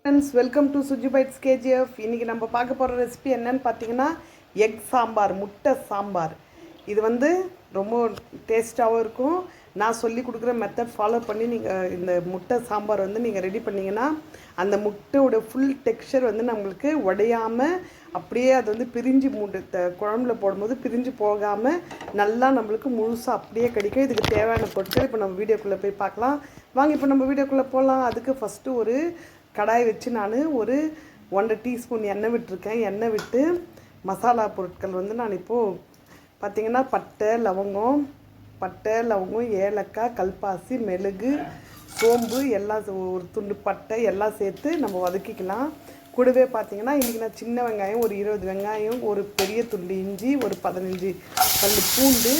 Friends welcome to Suji bites KGF இன்றைக்கி நம்ம பார்க்க போகிற ரெசிபி என்னன்னு பார்த்தீங்கன்னா எக் சாம்பார் முட்டை சாம்பார். இது வந்து ரொம்ப டேஸ்ட்டாகவும் இருக்கும். நான் சொல்லி கொடுக்குற மெத்தட் ஃபாலோ பண்ணி நீங்கள் இந்த முட்டை சாம்பார் வந்து நீங்கள் ரெடி பண்ணிங்கன்னா அந்த முட்டையோட ஃபுல் டெக்ஸ்சர் வந்து நம்மளுக்கு உடையாமல் அப்படியே அது வந்து பிரிஞ்சு மூட்டு த- குழம்புல போடும்போது பிரிஞ்சு போகாமல் நல்லா நம்மளுக்கு முழுசாக அப்படியே கிடைக்கும். இதுக்கு தேவையான பொருட்கள் இப்போ நம்ம வீடியோக்குள்ளே போய் பார்க்கலாம். வாங்க இப்போ நம்ம வீடியோக்குள்ளே போகலாம் அதுக்கு ஃபஸ்ட்டு ஒரு கடாய் வச்சு நான் ஒரு ஒன்றரை டீஸ்பூன் எண்ணெய் விட்டுருக்கேன். எண்ணெய் விட்டு மசாலா பொருட்கள் வந்து நான் இப்போது பார்த்தீங்கன்னா பட்டை லவங்கம் பட்டை லவங்கம் ஏலக்காய் கல்பாசி மெழுகு சோம்பு எல்லாம் ஒரு துண்டு பட்டை எல்லாம் சேர்த்து நம்ம வதக்கிக்கலாம். கூடவே பார்த்தீங்கன்னா இன்றைக்கி நான் சின்ன வெங்காயம் ஒரு இருபது வெங்காயம் ஒரு பெரிய துண்டு இஞ்சி ஒரு பதினஞ்சு பல்லு பூண்டு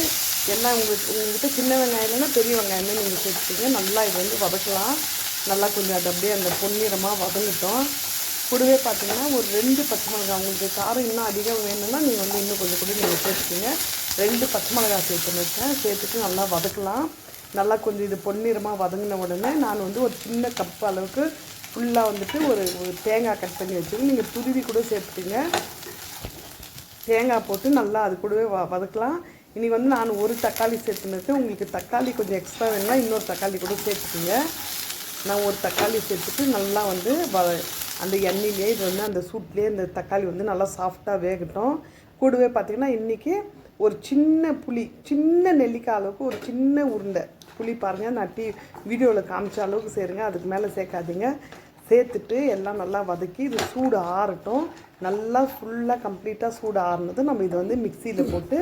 எல்லாம் உங்களுக்கு உங்கள்கிட்ட சின்ன வெங்காயம் இல்லைன்னா பெரிய வெங்காயமே நீங்கள் சேர்த்துக்கிங்க. நல்லா இது வந்து வதக்கலாம். நல்லா கொஞ்சம் அது அப்படியே அந்த பொன்னிறமாக வதங்கிட்டோம். கூடவே பார்த்தீங்கன்னா ஒரு ரெண்டு பச்சை மிளகாய் உங்களுக்கு காரம் இன்னும் அதிகம் வேணும்னா நீங்கள் வந்து இன்னும் கொஞ்சம் கூட நீங்கள் சேர்த்துக்கிங்க. ரெண்டு பச்சை மிளகாய் சேர்த்துன்னு வச்சேன் சேர்த்துட்டு நல்லா வதக்கலாம். நல்லா கொஞ்சம் இது பொன்னிறமாக வதங்கின உடனே நான் வந்து ஒரு சின்ன கப் அளவுக்கு ஃபுல்லாக வந்துட்டு ஒரு ஒரு தேங்காய் கட் பண்ணி வச்சுருக்கேன் நீங்கள் துருவி கூட சேர்த்துக்கிங்க. தேங்காய் போட்டு நல்லா அது கூடவே வ வதக்கலாம். இனி வந்து நான் ஒரு தக்காளி சேர்த்துன்னு உங்களுக்கு தக்காளி கொஞ்சம் எக்ஸ்ட்ரா வேணும்னா இன்னொரு தக்காளி கூட சேர்த்துக்குங்க. நான் ஒரு தக்காளி சேர்த்துட்டு நல்லா வந்து வ அந்த எண்ணெயிலே இது வந்து அந்த சூட்லேயே இந்த தக்காளி வந்து நல்லா சாஃப்டாக வேகட்டும். கூடவே பார்த்திங்கன்னா இன்றைக்கி ஒரு சின்ன புளி சின்ன நெல்லிக்காய் அளவுக்கு ஒரு சின்ன உருண்டை. புளி பாருங்கள் நான் டீ வீடியோவில் காமிச்ச அளவுக்கு சேருங்க அதுக்கு மேலே சேர்க்காதீங்க சேர்த்துட்டு எல்லாம் நல்லா வதக்கி இது சூடு ஆறட்டும். நல்லா ஃபுல்லாக கம்ப்ளீட்டாக சூடு ஆறுனது நம்ம இதை வந்து மிக்சியில் போட்டு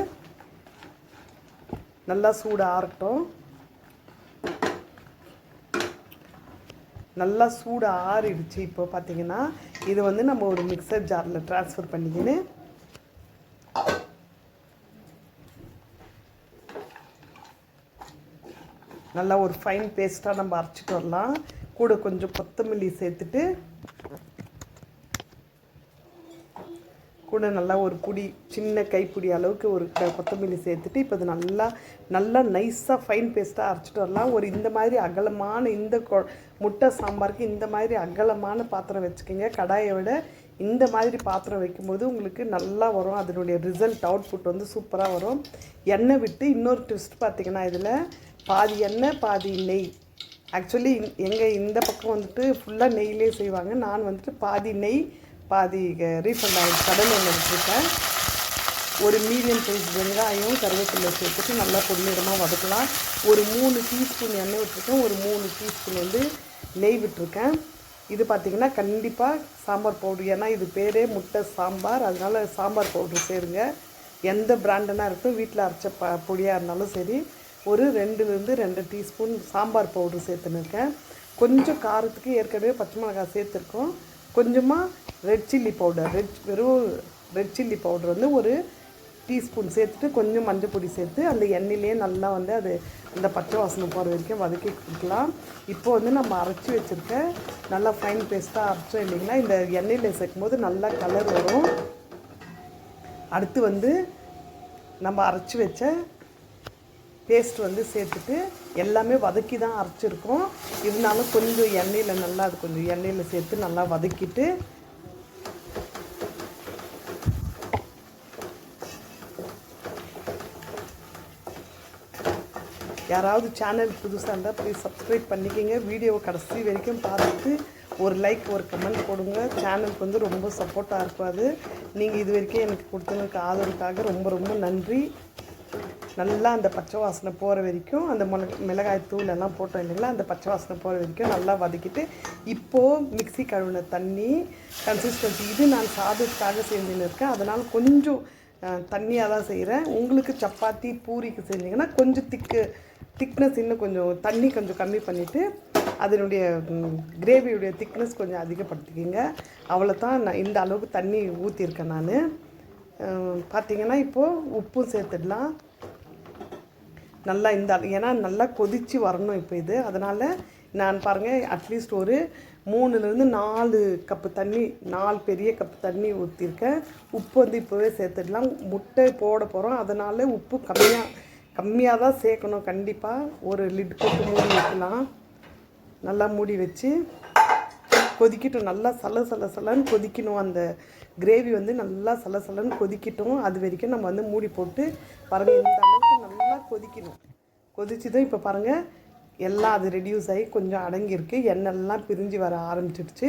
நல்லா சூடு ஆறட்டும். நல்லா சூடு ஆறிடுச்சு இப்போ பார்த்தீங்கன்னா இது வந்து நம்ம ஒரு மிக்சர் ஜாரில் ட்ரான்ஸ்ஃபர் பண்ணிக்கின்னு நல்லா ஒரு ஃபைன் பேஸ்ட்டாக நம்ம அரைச்சிட்டு வரலாம். கூட கொஞ்சம் கொத்தமல்லி சேர்த்துட்டு கூட நல்லா ஒரு புடி சின்ன கைப்பிடி அளவுக்கு ஒரு க- கொத்தமல்லி சேர்த்துட்டு இப்போ இது நல்லா நல்லா நைஸாக ஃபைன் பேஸ்ட்டாக அரைச்சிட்டு வரலாம். ஒரு இந்த மாதிரி அகலமான இந்த கொ முட்டை சாம்பாருக்கு இந்த மாதிரி அகலமான பாத்திரம் வச்சுக்கோங்க. கடாயை விட இந்த மாதிரி பாத்திரம் வைக்கும்போது உங்களுக்கு நல்லா வரும். அதனுடைய ரிசல்ட் அவுட்புட் வந்து சூப்பராக வரும். எண்ணெய் விட்டு இன்னொரு ட்விஸ்ட் பார்த்தீங்கன்னா இதில் பாதி எண்ணெய் பாதி நெய். ஆக்சுவலி எங்கள் இந்த பக்கம் வந்துட்டு ஃபுல்லாக நெய்யிலே செய்வாங்க. நான் வந்துட்டு பாதி நெய் பாதி ரீஃபண்ட் ஆகி கடல் ஒன்று விட்டுருக்கேன் ஒரு மீடியம் சைஸ் வெங்காயம் கருவேப்பிலை சேர்த்துட்டு நல்லா பொன்னிறமாக வதக்கலாம். ஒரு மூணு டீஸ்பூன் எண்ணெய் விட்டுருக்கேன். ஒரு மூணு டீஸ்பூன் வந்து நெய் விட்டுருக்கேன். இது பார்த்திங்கன்னா கண்டிப்பாக சாம்பார் பவுடர். ஏன்னா இது பேரே முட்டை சாம்பார். அதனால் சாம்பார் பவுடர் சேருங்க. எந்த பிராண்டனா இருக்கும் வீட்டில் அரைச்ச ப பொடியாக இருந்தாலும் சரி ஒரு ரெண்டுலேருந்து ரெண்டு டீஸ்பூன் சாம்பார் பவுடர் சேர்த்துன்னு இருக்கேன். கொஞ்சம் காரத்துக்கு ஏற்கனவே பச்சை மிளகாய் சேர்த்துருக்கோம். கொஞ்சமாக ரெட் சில்லி பவுடர் ரெட் வெறும் ரெட் சில்லி பவுடர் வந்து ஒரு டீஸ்பூன் சேர்த்துட்டு கொஞ்சம் மஞ்சள் பொடி சேர்த்து அந்த எண்ணெயிலே நல்லா வந்து அது அந்த பச்சை வாசனை போகிற வரைக்கும் வதக்கி கொடுக்கலாம். இப்போ வந்து நம்ம அரைச்சி வச்சுருக்க நல்லா ஃபைன் பேஸ்ட்டாக அரைச்சோம் இல்லைங்களா? இந்த எண்ணெயில் சேர்க்கும் போது நல்லா கலர் வரும். அடுத்து வந்து நம்ம அரைச்சி வச்ச பேஸ்ட் வந்து சேர்த்துட்டு எல்லாமே வதக்கி தான் அரைச்சிருக்கோம். இருந்தாலும் கொஞ்சம் எண்ணெயில் நல்லா அது கொஞ்சம் எண்ணெயில் சேர்த்து நல்லா வதக்கிட்டு யாராவது சேனல் புதுசாக இருந்தால் ப்ளீஸ் சப்ஸ்கிரைப் பண்ணிக்கோங்க. வீடியோவை கடைசி வரைக்கும் பார்த்துட்டு ஒரு லைக் ஒரு கமெண்ட் கொடுங்க சேனலுக்கு வந்து ரொம்ப சப்போர்ட்டாக இருக்கும் அது நீங்கள் இது வரைக்கும் எனக்கு கொடுத்ததுக்கு ஆதரவுக்காக ரொம்ப ரொம்ப நன்றி. நல்லா அந்த பச்சை வாசனை போகிற வரைக்கும் அந்த மிளக மிளகாய் தூள் எல்லாம் போட்டோம் இல்லைங்களா? அந்த பச்சை வாசனை போகிற வரைக்கும் நல்லா வதக்கிட்டு இப்போது மிக்ஸி கழுவின தண்ணி கன்சிஸ்டன்சி இது நான் சாதத்துக்காக செஞ்சுன்னு இருக்கேன் அதனால் கொஞ்சம் தண்ணியாக தான் செய்கிறேன் உங்களுக்கு சப்பாத்தி பூரிக்கு செஞ்சீங்கன்னா கொஞ்சம் திக்கு திக்னஸ் இன்னும் கொஞ்சம் தண்ணி கொஞ்சம் கம்மி பண்ணிவிட்டு அதனுடைய கிரேவியுடைய திக்னஸ் கொஞ்சம் அதிகப்படுத்திக்கிங்க. அவ்வளோ தான் நான் இந்த அளவுக்கு தண்ணி ஊற்றிருக்கேன் நான். பார்த்தீங்கன்னா இப்போது உப்பும் சேர்த்துடலாம். நல்லா இந்த ஏன்னா நல்லா கொதித்து வரணும் இப்போ இது. அதனால் நான் பாருங்கள் அட்லீஸ்ட் ஒரு மூணுலேருந்து நாலு கப்பு தண்ணி நாலு பெரிய கப்பு தண்ணி ஊற்றிருக்கேன் உப்பு வந்து இப்போவே சேர்த்துடலாம். முட்டை போட போகிறோம் அதனால் உப்பு கம்மியாக கம்மியாக தான் சேர்க்கணும் கண்டிப்பாக ஒரு லிட் போட்டு மூடி வைக்கலாம் நல்லா மூடி வச்சு கொதிக்கட்டும். நல்லா சல சல சலன்னு கொதிக்கணும். அந்த கிரேவி வந்து நல்லா சல சலன்னு கொதிக்கட்டும். அது வரைக்கும் நம்ம வந்து மூடி போட்டு பரவி கொதிக்கணும். கொதிச்சுதான் இப்போ பாருங்கள் எல்லாம் அது ரெடியூஸ் ஆகி கொஞ்சம் அடங்கியிருக்கு. எண்ணெய்லாம் பிரிஞ்சு வர ஆரம்பிச்சிடுச்சு.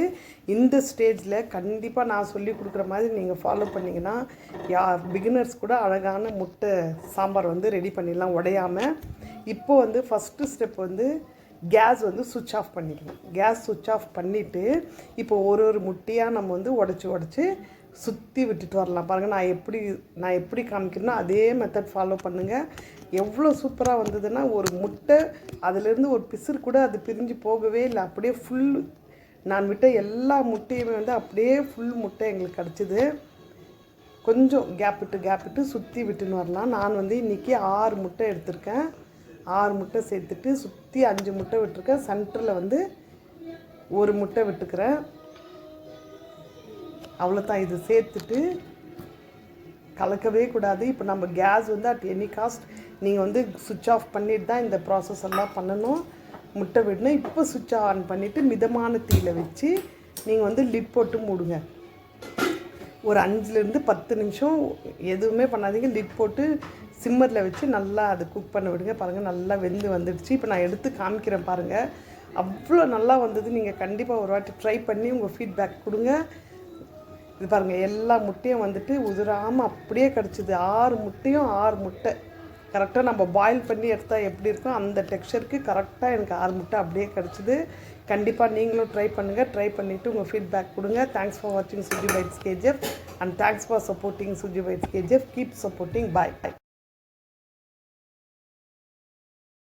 இந்த ஸ்டேஜில் கண்டிப்பாக நான் சொல்லி கொடுக்குற மாதிரி நீங்கள் ஃபாலோ பண்ணிங்கன்னா யா பிகினர்ஸ் கூட அழகான முட்டை சாம்பார் வந்து ரெடி பண்ணிடலாம் உடையாமல் இப்போ வந்து ஃபஸ்ட்டு ஸ்டெப் வந்து கேஸ் வந்து சுவிட்ச் ஆஃப் பண்ணிக்கணும். கேஸ் சுவிட்ச் ஆஃப் பண்ணிவிட்டு இப்போ ஒரு ஒரு முட்டையாக நம்ம வந்து உடச்சி உடச்சி சுற்றி விட்டுட்டு வரலாம். பாருங்கள் நான் எப்படி நான் எப்படி காமிக்கிறேனோ அதே மெத்தட் ஃபாலோ பண்ணுங்கள் எவ்வளோ சூப்பராக வந்ததுன்னா ஒரு முட்டை அதுலேருந்து ஒரு பிசுறு கூட அது பிரிஞ்சு போகவே இல்லை. அப்படியே ஃபுல் நான் விட்ட எல்லா முட்டையுமே வந்து அப்படியே ஃபுல் முட்டை எங்களுக்கு கிடச்சிது. கொஞ்சம் கேப் விட்டு கேப் விட்டு சுற்றி விட்டுன்னு வரலாம். நான் வந்து இன்றைக்கி ஆறு முட்டை எடுத்திருக்கேன். ஆறு முட்டை சேர்த்துட்டு சுற்றி அஞ்சு முட்டை விட்டுருக்கேன். சென்டரில் வந்து ஒரு முட்டை விட்டுக்கிறேன். அவ்வளோதான் இது சேர்த்துட்டு கலக்கவே கூடாது. இப்போ நம்ம கேஸ் வந்து அட் எனி காஸ்ட் நீங்கள் வந்து சுவிட்ச் ஆஃப் பண்ணிட்டு தான் இந்த ப்ராசஸ் எல்லாம் பண்ணணும். முட்டை விடணும். இப்போ சுவிட்ச் ஆன் பண்ணிவிட்டு மிதமான தீயில் வச்சு நீங்கள் வந்து லிட் போட்டு மூடுங்க. ஒரு அஞ்சுலேருந்து பத்து நிமிஷம் எதுவுமே பண்ணாதீங்க. லிட் போட்டு சிம்மரில் வச்சு நல்லா அது குக் பண்ண விடுங்க. பாருங்கள் நல்லா வெந்து வந்துடுச்சு. இப்போ நான் எடுத்து காமிக்கிறேன் பாருங்கள் அவ்வளோ நல்லா வந்தது. நீங்கள் கண்டிப்பாக ஒரு வாட்டி ட்ரை பண்ணி உங்கள் ஃபீட்பேக் கொடுங்க. இது பாருங்கள் எல்லா முட்டையும் வந்துட்டு உதிராமல் அப்படியே கிடச்சிது. ஆறு முட்டையும் ஆறு முட்டை. கரெக்டாக நம்ம பாயில் பண்ணி எடுத்தால் எப்படி இருக்கும் அந்த டெக்ஸ்டருக்கு கரெக்டாக எனக்கு ஆறு முட்டை அப்படியே கிடச்சிது. கண்டிப்பாக நீங்களும் ட்ரை பண்ணுங்கள் ட்ரை பண்ணிவிட்டு உங்கள் ஃபீட்பேக் கொடுங்க. தேங்க்ஸ் ஃபார் வாட்சிங் Suji bites KGF and thanks for supporting Suji bites KGF keep supporting bye bye